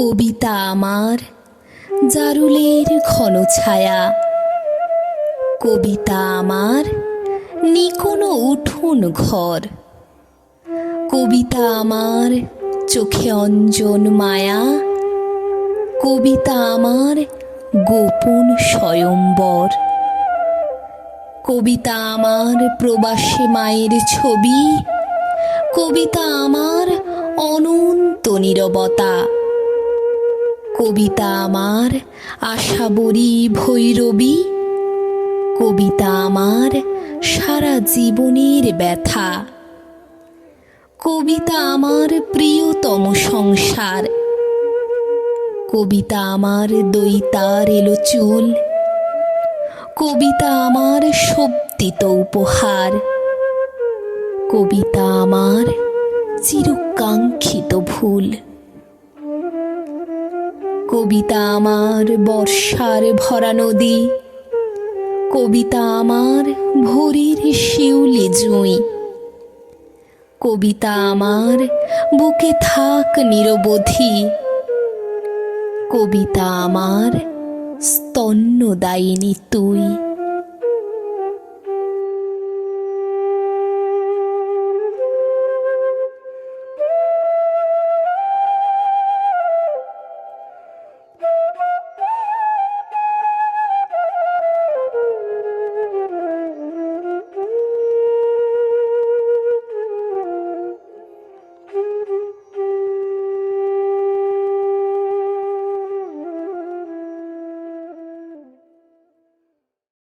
কবিতা আমার, জারুলের ঘন ছায়া। কবিতা আমার, নিকোনো উঠোন ঘর। কবিতা আমার, চোখে অঞ্জন মায়া। কবিতা আমার, গোপন স্বয়ম্বর। কবিতা আমার, প্রবাসী মায়ের ছবি। কবিতা আমার, অনন্ত নীরবতা। কবিতা আমার আশাবরী ভৈরবী। কবিতা আমার, সারা জীবনের ব্যথা। কবিতা আমার প্রিয়তম সংসার। কবিতা আমার দৈতার এলো চুল। কবিতা আমার শব্দিত উপহার। কবিতা আমার চিরকাঙ্ক্ষিত ভুল। কবিতা আমার বর্ষার ভরা নদী। কবিতা আমার ভোরের শিউলি জুঁই। কবিতা আমার বুকে থাক নিরবধি। কবিতা আমার স্তন্যদায়িনী তুই।